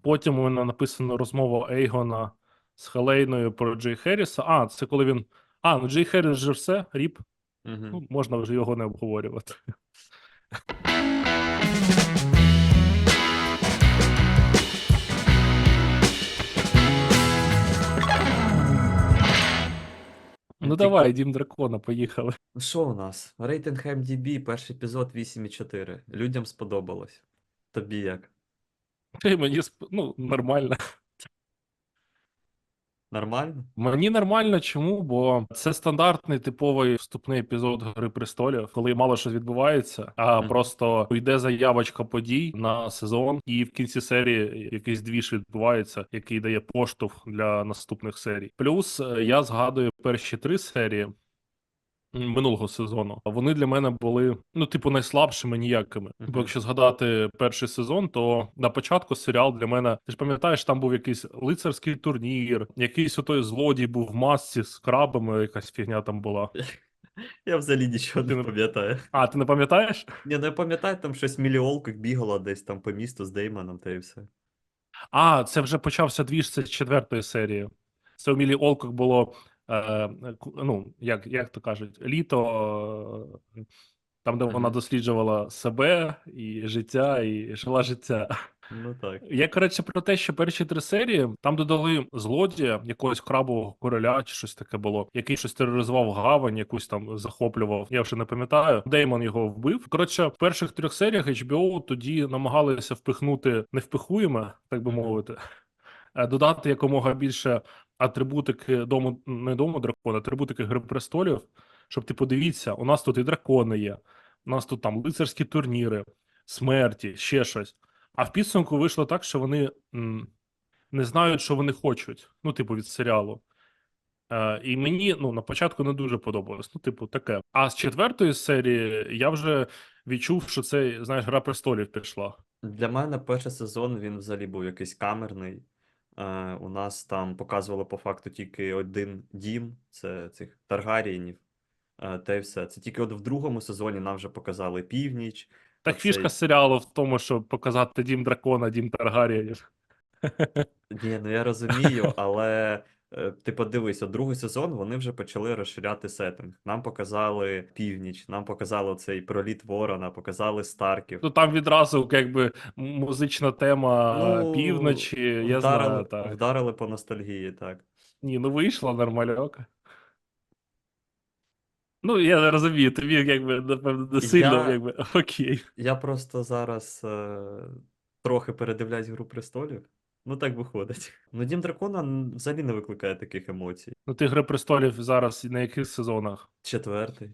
Потім у мене написано розмова Ейгона з Хелейною про Джей Херріса. А, це коли він. А, ну Джей Херріс же все, ріп. Угу. Ну, можна вже його не обговорювати. Ну давай, Дім Дракона, поїхали. Ну що у нас? Рейтинг MDB, перший епізод 8,4. Людям сподобалось. Тобі як? Ти мені сп- ну, нормально. Нормально? Мені нормально, чому? Бо це стандартний типовий вступний епізод Гри престолів, коли мало що відбувається, а Мгм. просто йде заявочка подій на сезон, і в кінці серії якийсь двіж відбувається, який дає поштовх для наступних серій. Плюс е, я згадую перші три серії. Минулого сезону вони для мене були ну, типу, найслабшими ніякими. Бо якщо згадати перший сезон, то на початку серіал для мене ти ж пам'ятаєш, там був якийсь лицарський турнір, якийсь отой злодій був в масці з крабами, якась фігня там була. Я взагалі нічого Ти не пам'ятаю. А, ти не пам'ятаєш? Ні, ну я пам'ятаю, там щось міліолках бігало десь там по місту з Деймоном, та і все. А, це вже почався двіж з четвертої серії. Це у Мілі Олкок було. Е, ну, як, як то кажуть, літо, там, де вона досліджувала себе і життя, і жила життя. Ну так. Я, коротше, про те, що перші три серії там додали злодія, якогось крабового короля чи щось таке було, який щось тероризував гавань, якусь там захоплював. Я вже не пам'ятаю. Деймон його вбив. Коротше, в перших трьох серіях HBO тоді намагалися впихнути невпихуєме, так би мовити, е, додати якомога більше атрибутики дому, не дому дракона, атрибутики Гри престолів. Щоб ти подивіться, у нас тут і дракони є, у нас тут там лицарські турніри, смерті, ще щось. А в підсумку вийшло так, що вони м, не знають, що вони хочуть. Ну, типу, від серіалу. Е, і мені ну, на початку не дуже подобалось. Ну, типу, таке. А з четвертої серії я вже відчув, що це, знаєш, гра престолів пішла. Для мене перший сезон він взагалі був якийсь камерний. Е, у нас там показували по факту тільки один дім, це цих Таргаріїнів. Е, та й все. Це тільки от в другому сезоні нам вже показали північ. Так Оцей- фішка серіалу в тому, щоб показати дім дракона, дім Таргарієнів. Ні, ну я розумію, але е, ти подивись, другий сезон вони вже почали розширяти сеттинг. Нам показали північ, нам показали цей проліт Ворона, показали Старків. Ну там відразу якби музична тема Ну, півночі. Я вдарили, знаю, так. вдарили по ностальгії, так. Ні, ну вийшла нормальока. Ну, я розумію, тобі якби напевно не сильно, Я- якби окей. Я просто зараз е, трохи передивляюсь Гру престолів. Ну так виходить. Ну, Дім Дракона взагалі не викликає таких емоцій. Ну, ти Гри престолів зараз на яких сезонах? Четвертий.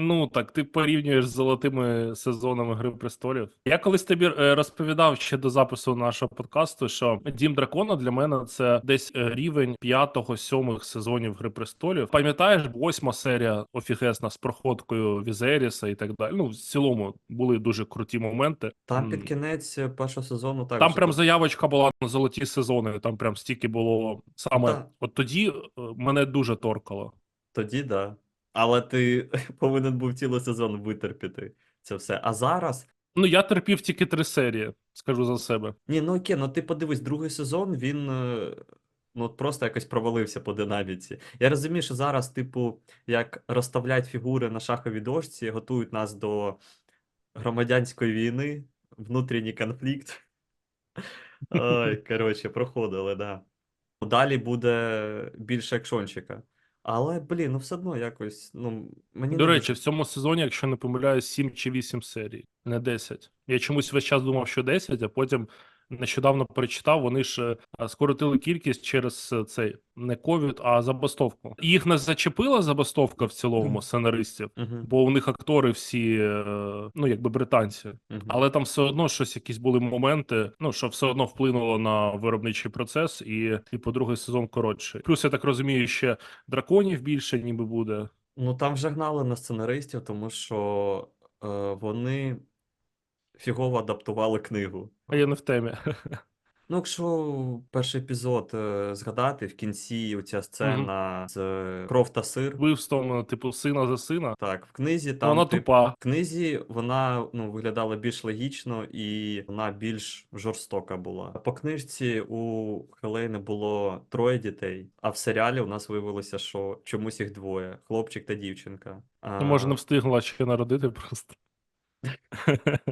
Ну так, ти порівнюєш з золотими сезонами Гри престолів. Я колись тобі е, розповідав ще до запису нашого подкасту, що Дім Дракона для мене це десь е, рівень п'ятого-сьомих сезонів Гри престолів. Пам'ятаєш, восьма серія офігесна з проходкою Візеріса і так далі. Ну, в цілому були дуже круті моменти. Там під кінець е, першого сезону так. Там прям заявочка була на золоті сезони. Там прям стільки було саме. Да. От тоді мене дуже торкало. Тоді да. Але ти повинен був цілий сезон витерпіти це все. А зараз. Ну я терпів тільки три серії, скажу за себе. Ні, ну окей, ну ти подивись, другий сезон він е, ну просто якось провалився по динаміці. Я розумію, що зараз, типу, як розставляють фігури на шаховій дошці, готують нас до громадянської війни, внутрішній конфлікт. Ой, коротше, проходили, да. Далі буде більше екшончика. Але, блін, ну все одно якось. Ну, мені До не речі, в цьому сезоні, якщо не помиляюсь, 7 чи 8 серій, не 10. Я чомусь весь час думав, що 10, а потім нещодавно перечитав, вони ж е, скоротили кількість через е, цей не ковід, а забастовку. Їх не зачепила забастовка в цілому сценаристів, бо у них актори всі, е, ну якби британці. Але там все одно щось, якісь були моменти, ну що все одно вплинуло на виробничий процес, і типу другий сезон коротший. Плюс я так розумію, ще драконів більше ніби буде. Ну там вже гнали на сценаристів, тому що е, вони фігово адаптували книгу. А я не в темі. Ну, якщо перший епізод е, згадати, в кінці оця сцена з е, кров та сир. Вбивством, типу, сина за сина. Так, в книзі там Вона тип- тупа. в книзі вона ну, виглядала більш логічно і вона більш жорстока була. По книжці у Хелейни було троє дітей, а в серіалі у нас виявилося, що чомусь їх двоє: хлопчик та дівчинка. А, Ну, може, не встигла ще народити просто.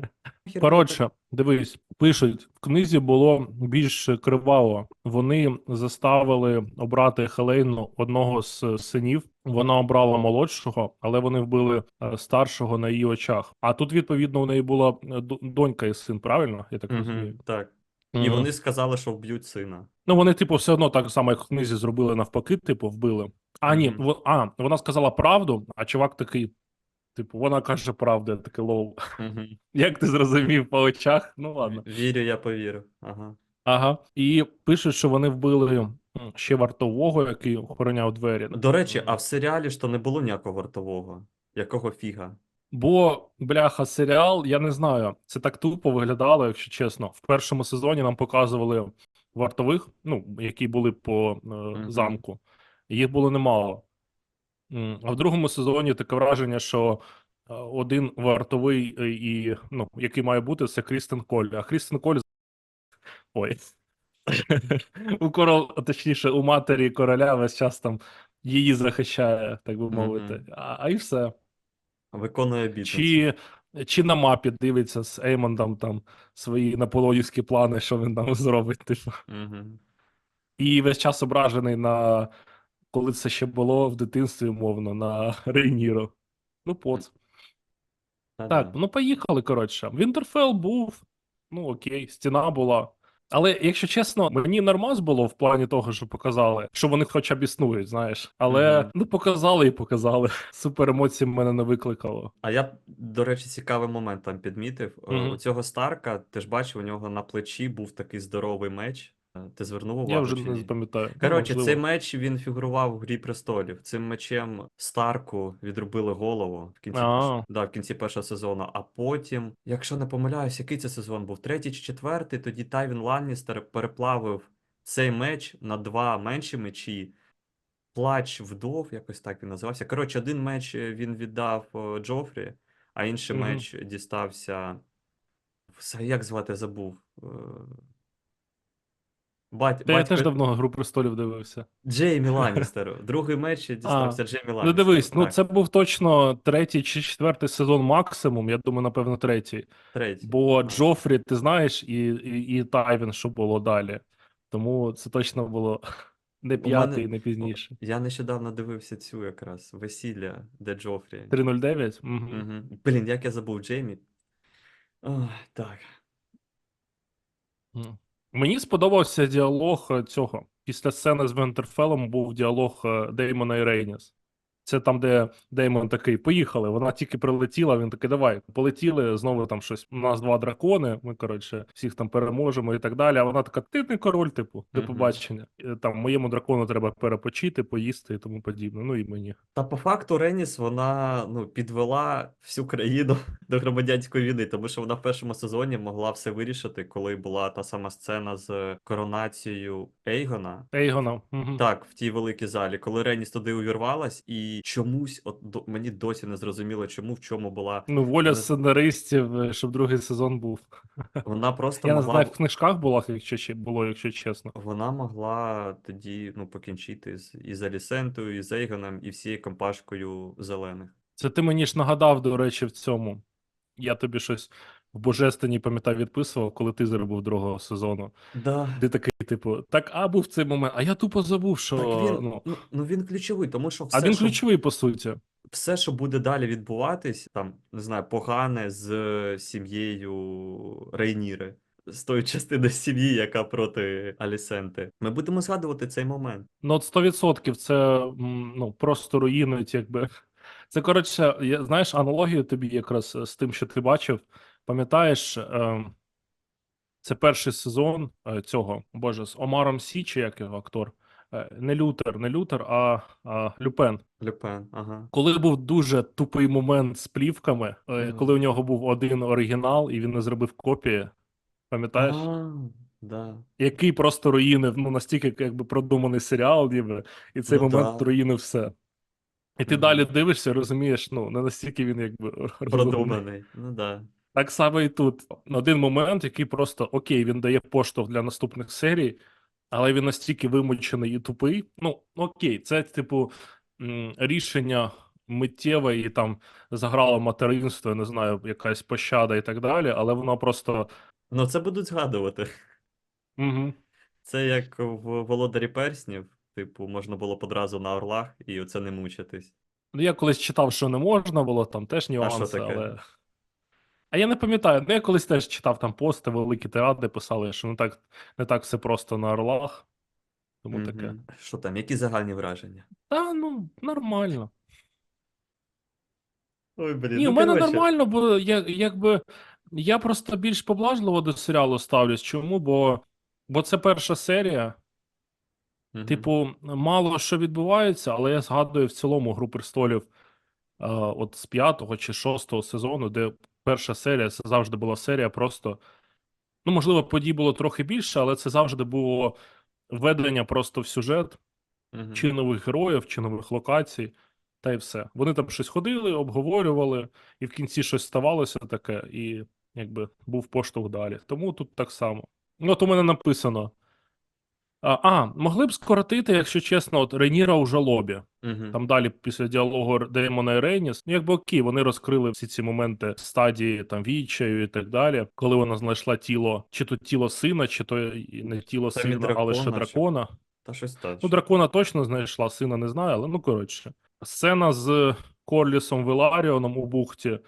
Коротше, дивись, пишуть, в книзі було більш криваво. Вони заставили обрати Хелейну одного з синів. Вона обрала молодшого, але вони вбили е, старшого на її очах. А тут, відповідно, у неї була е, донька і син, правильно? Я так розумію. так. І Мгм. вони сказали, що вб'ють сина. Ну, вони, типу, все одно так само, як в книзі зробили навпаки, типу, вбили. А, ні, Мгм. во- а, вона сказала правду, а чувак такий, типу, вона каже правду, я такий лоу. Як ти зрозумів по очах? Ну ладно. Вірю, я повірю. Ага. Ага. І пишуть, що вони вбили ще вартового, який охороняв двері. До речі, а в серіалі ж то не було ніякого вартового. Якого фіга? Бо, бляха, серіал, я не знаю, це так тупо виглядало, якщо чесно. В першому сезоні нам показували вартових, ну, які були по е, замку. Їх було немало. А в другому сезоні таке враження, що е, один вартовий, е, і, ну, який має бути, це Крістен Коль. А Крістен Коль. Ой. У корол, точніше, у матері короля весь час там її захищає, так би мовити. А, а і все. Виконує обітницю. Чи, чи на мапі дивиться з Еймондом там свої наполеонівські плани, що він там зробить, типу. І весь час ображений на коли це ще було в дитинстві, умовно, на Рейніру. Ну, поц. Та-да. Так, ну поїхали, коротше. Вінтерфелл був, ну окей, стіна була. Але, якщо чесно, мені нормаз було в плані того, що показали, що вони хоча б існують, знаєш. Але Мгм. ну показали і показали. Супер емоцій мене не викликало. А я, до речі, цікавий момент там підмітив. Мгм. У цього Старка, ти ж бачив, у нього на плечі був такий здоровий меч. Е, Ти звернув увагу? Я вже чи не ні? пам'ятаю. Ну, Коротше, можливо. цей меч він фігурував в Грі престолів. Цим мечем Старку відрубили голову в кінці, перш- да, в кінці першого сезону. А потім, якщо не помиляюсь, який це сезон був? Третій чи четвертий? Тоді Тайвін Ланністер переплавив цей меч на два менші мечі. Плач вдов, якось так він називався. Коротше, один меч е, він віддав е, Джофрі, а інший Мгм. меч дістався. Все, як звати забув. Е, Бать, Та я батько теж давно гру престолів дивився. Джеймі Ланністеру. Другий меч дістався Джеймі Ну Ланністеру. дивись, ну це був точно третій чи четвертий сезон максимум. Я думаю, напевно, третій. третій. Бо. Джофрі, ти знаєш, і, і, і Тайвін, що було далі. Тому це точно було не п'ятий, мене- не пізніше. Я нещодавно дивився цю якраз весілля, де Джофрі. 309? Угу. Угу. Блін, як я забув Джеймі. Ой, так. Мені сподобався діалог е, цього. Після сцени з Вентерфелом був діалог е, Деймона і Рейніс. Це там, де Деймон такий, поїхали. Вона тільки прилетіла, він такий, давай, полетіли, знову там щось. У нас два дракони, ми, коротше, всіх там переможемо і так далі. А вона така, ти не король, типу, до побачення. Е, Там моєму дракону треба перепочити, поїсти і тому подібне. Ну і мені. Та по факту Реніс вона ну, підвела всю країну до громадянської війни, тому що вона в першому сезоні могла все вирішити, коли була та сама сцена з коронацією Ейгона. Ейгона. Угу. Так, в тій великій залі, коли Реніс туди увірвалась, і чомусь, от до, мені досі не зрозуміло, чому в чому була. Ну, воля Не- сценаристів, е, щоб другий сезон був. Вона просто Я не могла, знаю, в книжках було, якщо було, якщо чесно. вона могла тоді ну, покінчити з і з Алісентою, і з Ейгоном, і всією компашкою зелених. Це ти мені ж нагадав, до речі, в цьому. Я тобі щось в Божественній, пам'ятаю, відписував, коли ти зробив другого сезону. Да. Ти такий, типу, так, а був цей момент, а я тупо забув, що. Так він, ну, ну, ну він ключовий, тому що все, а він що, ключовий, по суті. все, що буде далі відбуватись, там, не знаю, погане з сім'єю Рейніри, з тої частини сім'ї, яка проти Алісенти. Ми будемо згадувати цей момент. Ну, от 100% це ну, просто руїнують, якби. Це, коротше, я, знаєш, аналогію тобі якраз з тим, що ти бачив. Пам'ятаєш, е, це перший сезон е, цього, боже, з Омаром Сі, чи як його актор? Е, не Лютер, не Лютер, а, а Люпен. Люпен, ага. Коли був дуже тупий момент з плівками, Мгм. коли у нього був один оригінал і він не зробив копії, пам'ятаєш? А, Да. який просто руїнив, ну, настільки якби продуманий серіал, ніби, і цей Ну момент да. руїнив все. І ти Мгм. далі дивишся, розумієш, ну, не настільки він якби. Продуманий. Ну да. Так само і тут. Один момент, який просто окей, він дає поштовх для наступних серій, але він настільки вимучений і тупий. Ну, окей, це, типу, рішення миттєве і там заграло материнство, я не знаю, якась пощада і так далі, але воно просто. Ну це будуть згадувати. Угу. Це як в Володарі Перснів, типу, можна було одразу на орлах і оце не мучитись. Ну, я колись читав, що не можна було, там теж нюанси, таке? але. А я не пам'ятаю, ну я колись теж читав там пости, великі тиради писали, що не так, не так все просто на орлах. Тому таке. Що там, які загальні враження? Та ну, нормально. Ой, блін, Ні, ну у мене нормально, бо я, якби я просто більш поблажливо до серіалу ставлюсь. Чому? Бо, бо це перша серія. Мгм. Типу, мало що відбувається, але я згадую в цілому Гру престолів е, от з п'ятого чи шостого сезону, де перша серія це завжди була серія просто. Ну, можливо, подій було трохи більше, але це завжди було введення просто в сюжет, Мгм. чи нових героїв, чи нових локацій, та й все. Вони там щось ходили, обговорювали, і в кінці щось ставалося таке, і якби був поштовх далі. Тому тут так само. Ну, От у мене написано. А, могли б скоротити, якщо чесно, от Реніра у жалобі. Мгм. Там далі, після діалогу Деймона і Рейніс, ну якби окей, вони розкрили всі ці моменти стадії там відчаю і так далі, коли вона знайшла тіло, чи то тіло сина, чи то не тіло Та від сина, але ще дракона, чи- дракона. Та щось так. Ну, дракона точно знайшла, сина не знаю, але ну коротше. Сцена з Корлісом Веларіоном у бухті.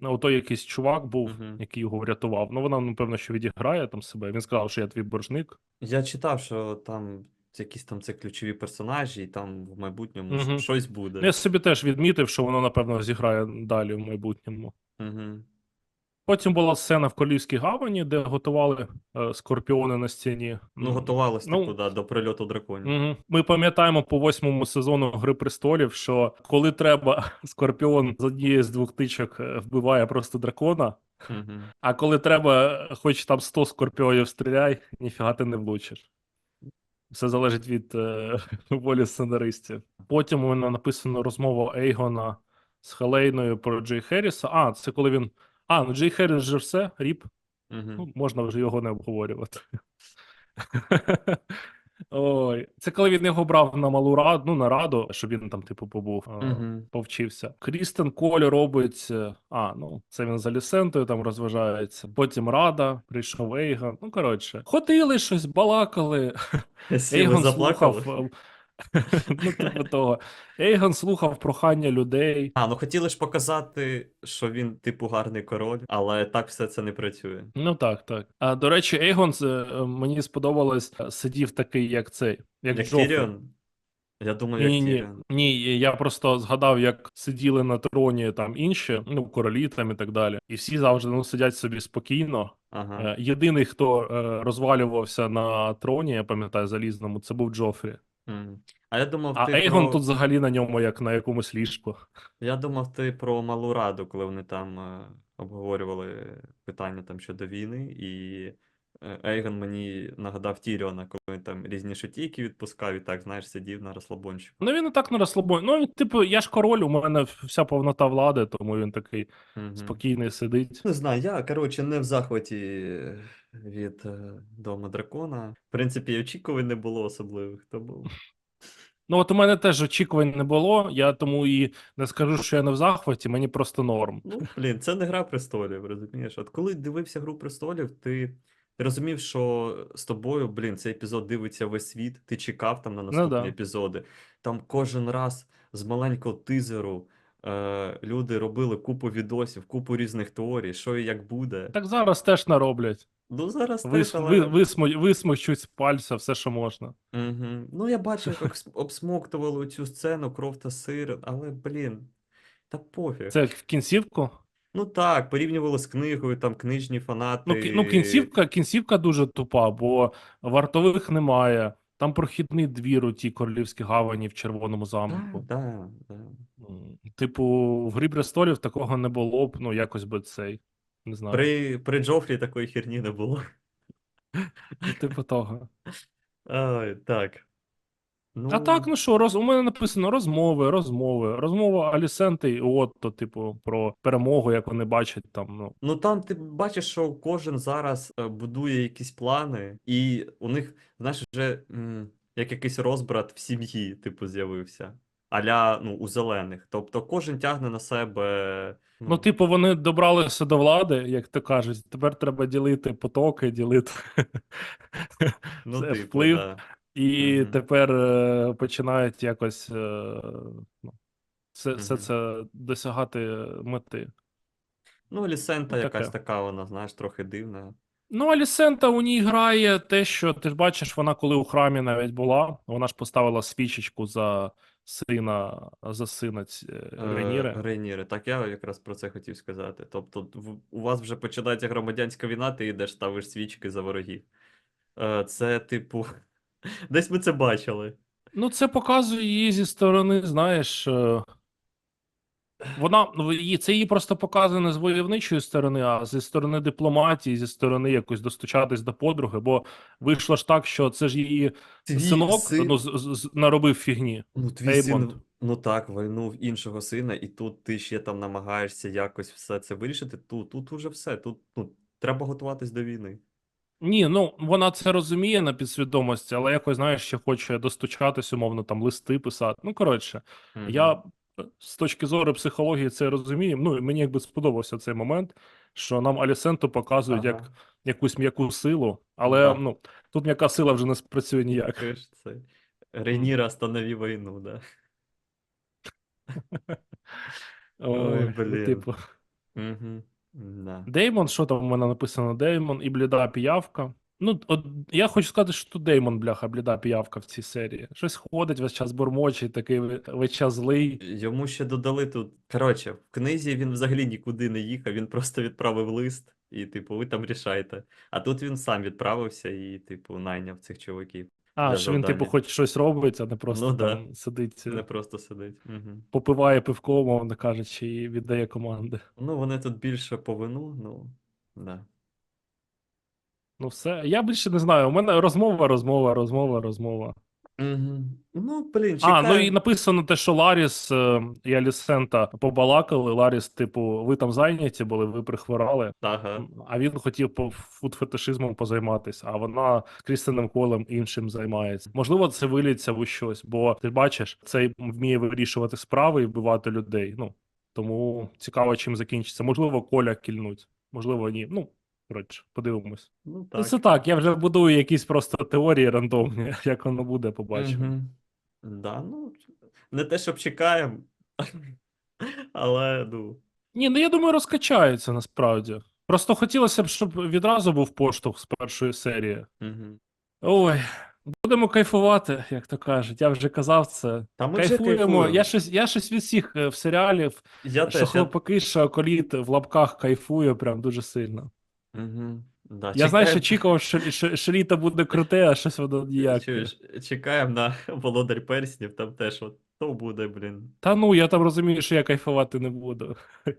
Ну, той якийсь чувак був, Мгм. який його врятував. Ну, вона, напевно, що відіграє там себе. Він сказав, що я твій боржник. Я читав, що там якісь там це ключові персонажі, і там в майбутньому Мгм. щось буде. Ну, Я собі теж відмітив, що воно, напевно, зіграє далі в майбутньому. Мгм. Потім була сцена в Колівській гавані, де готували е, скорпіони на стіні. Ну, М, готувалось, ну, типу, да, до прильоту драконів. Мгм. Ми пам'ятаємо по восьмому сезону Гри престолів, що коли треба, Скорпіон з однієї з двох тичок е, вбиває просто дракона. Мгм. А коли треба, хоч там 100 скорпіонів стріляй, ніфіга ти не влучиш. Все залежить від е, волі сценаристів. Потім у мене написано розмова Ейгона з Хелейною про Джей Херріса. А, це коли він. А, ну Джей Херріс же все, ріп. Мгм. Ну, можна вже його не обговорювати. Ой, це коли він його брав на малу раду, ну, на раду, щоб він там, типу, побув, Мгм. повчився. Крістен Колі робить. е, А, ну, це він за Лісентою там розважається. Потім Рада, прийшов Ейгон. Ну, коротше, ходили щось, балакали. Ейгон заплакали. Ну, типу того. Ейгон слухав прохання людей. А, ну хотіли ж показати, що він, типу, гарний король, але так все це не працює. Ну так, так. А до речі, Ейгон е, е, мені сподобалось, е, сидів такий, як цей, як, Як Джофрі. Тіріон? Я думав, як Ні, ні, Тіріон. ні, я просто згадав, як сиділи на троні там інші, ну, королі там і так далі. І всі завжди ну, сидять собі спокійно. Ага. Е, Єдиний, хто е, розвалювався на троні, я пам'ятаю, залізному, це був Джофрі. М. А я думав, А ти Ейгон про... тут взагалі на ньому, як на якомусь ліжку. Я думав, ти про малу раду, коли вони там е, обговорювали питання там щодо війни, і е, Ейгон мені нагадав Тіріона, коли він там різні шутійки відпускав і так, знаєш, сидів на розслабончику. Ну він і так на розслабоні. Ну, він, типу, я ж король, у мене вся повнота влади, тому він такий Мгм. спокійний сидить. Не знаю, я, коротше, не в захваті від е, Дому дракона. В принципі, очікувань не було особливих, тому. Ну, от у мене теж очікувань не було, я тому і не скажу, що я не в захваті, мені просто норм. Ну, блін, це не гра престолів, розумієш? От коли дивився Гру престолів, ти, розумів, що з тобою, блін, цей епізод дивиться весь світ, ти чекав там на наступні да. епізоди. Там кожен раз з маленького тизеру е, люди робили купу відосів, купу різних теорій, що і як буде. Так зараз теж нароблять. Ну, зараз Вис, теж, ви, але... висму, висмочуть з пальця все, що можна. Угу. Ну, я бачив, як обсмоктували цю сцену, кров та сир, але, блін, та пофіг. Це в кінцівку. Ну так, порівнювали з книгою, там книжні фанати. Ну, ну кінцівка, кінцівка дуже тупа, бо вартових немає. Там прохідний двір у тій королівській гавані в Червоному замку. да, да. да. Типу, в Грі престолів такого не було б, ну якось би цей. Не знаю. При, при Джофрі такої херні не було. Ну, типу того. Ой, так. Ну, А так, ну що, роз... у мене написано розмови, розмови. Розмова Алісенти і Отто, типу, про перемогу, як вони бачать там. Ну, Ну там ти бачиш, що кожен зараз е, будує якісь плани, і у них, знаєш, вже м, як якийсь розбрат в сім'ї, типу, з'явився. Аля, ну, у зелених. Тобто кожен тягне на себе. ну, типу, вони добралися до влади, як то кажуть. Тепер треба ділити потоки, ділити ну, це типу, вплив. да. І Мгм. тепер е, починають якось е, ну, все, все це досягати мети. Ну, Лісента Ну, якась така, вона, знаєш, трохи дивна. Ну, Алісента у ній грає те, що ти ж бачиш, вона коли у храмі навіть була, вона ж поставила свічечку за сина, за сина ць- е, Е, Рейніри. Рейніри. Так я якраз про це хотів сказати. Тобто, у вас вже починається громадянська війна, ти йдеш, ставиш свічки за ворогів. Е, Це, типу, десь ми це бачили. Ну, це показує її зі сторони, знаєш. е, Вона ну, це її просто показує не з войовничої сторони, а зі сторони дипломатії, зі сторони якось достучатись до подруги, бо вийшло ж так, що це ж її Твій синок син- ну, з, з- з- наробив фігні. Ну, твій син, ну так, вальнув іншого сина, і тут ти ще там намагаєшся якось все це вирішити. Тут, тут уже все. Тут ну, треба готуватись до війни. Ні, ну вона це розуміє на підсвідомості, але якось, знаєш, ще хоче достучатись, умовно, там листи писати. Ну, коротше, Мгм. я е, з точки зору психології це розумію. Ну, і мені якби сподобався цей момент, що нам Алісенту показують як якусь м'яку силу, але Да. ну, тут м'яка сила вже не спрацює ніяк. Це. Рейніра останови війну, да. Ой, Ой, ну, блін. типу. Угу. Да. Деймон, що там у мене написано? Деймон і бліда піявка. Ну, от я хочу сказати, що тут Деймон, бляха, бліда піявка в цій серії. Щось ходить весь час бурмочить, такий ве- весь час злий. Йому ще додали тут. Коротше, в книзі він взагалі нікуди не їхав, він просто відправив лист, і, типу, ви там рішайте. А тут він сам відправився і, типу, найняв цих чуваків. А, Для що він, типу, хоч щось робить, а не просто Ну, да. сидить, Не просто сидить. Угу. попиває пивко, мовно кажучи, і віддає команди. Ну, вони тут більше по вину, ну, да. Ну, все. Я більше не знаю. У мене розмова, розмова, розмова, розмова. Угу. Ну, блін, А, ну і написано те, що Ларіс е, і Алісента побалакали. Ларіс, типу, ви там зайняті були, ви прихворали. Ага. А він хотів по фуд-фетишизмом позайматися, а вона Крістином Колем іншим займається. Можливо, це виліться в щось, бо ти бачиш, цей вміє вирішувати справи і вбивати людей. Ну тому цікаво, чим закінчиться. Можливо, коля кільнуть, можливо, ні. Ну коротше, подивимось. Ну, Ну, так. Це так. Я вже будую якісь просто теорії рандомні. Як воно буде, побачимо. Мгм. Да, ну, не те, щоб чекаємо, але, ну, Ні, ну я думаю, розкачається насправді. Просто хотілося б, щоб відразу був поштовх з першої серії. угу. Ой, будемо кайфувати, як то кажуть. Я вже казав це. Та ми Кайфуємо. кайфуємо. Я щось, я щось від всіх е, в серіалів, Я що теж, я... що околіт в лапках кайфує прям дуже сильно. Угу. Да, Я знаєш, очікував, що, що, що літо буде круте, а щось воно. Чуєш, чекаємо на Володар Перснів, там теж от, то буде, блін. Та ну, я там розумію, що я кайфувати не буду.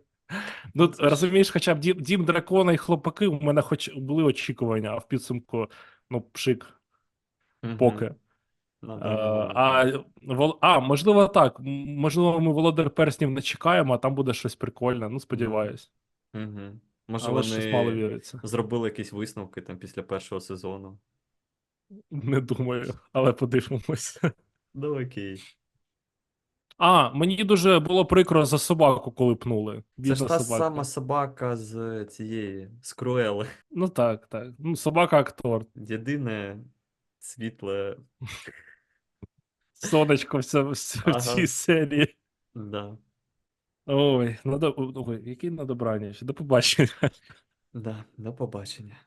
Ну, розумієш, хоча б дім, дім дракона і хлопаки, у мене хоч були очікування, а в підсумку, ну, пшик, Мгм. поки. На Е. А, вол- а, можливо, так. М, Можливо, ми Володар Перснів не чекаємо, а там буде щось прикольне. Ну, сподіваюсь. Мгм. Може, Але щось мало вони віриться. зробили якісь висновки там після першого сезону. Не думаю, але подивимось. Ну, окей. А, мені дуже було прикро за собаку, коли пнули. Це Бідна ж та собака. сама собака з цієї, з Круели. Ну так, так. Ну, собака актор. Єдине світле. Сонечко в, цьому- в цій серії. Да. Ой, на до... Ой, який на добраніч. До побачення. Да, до побачення.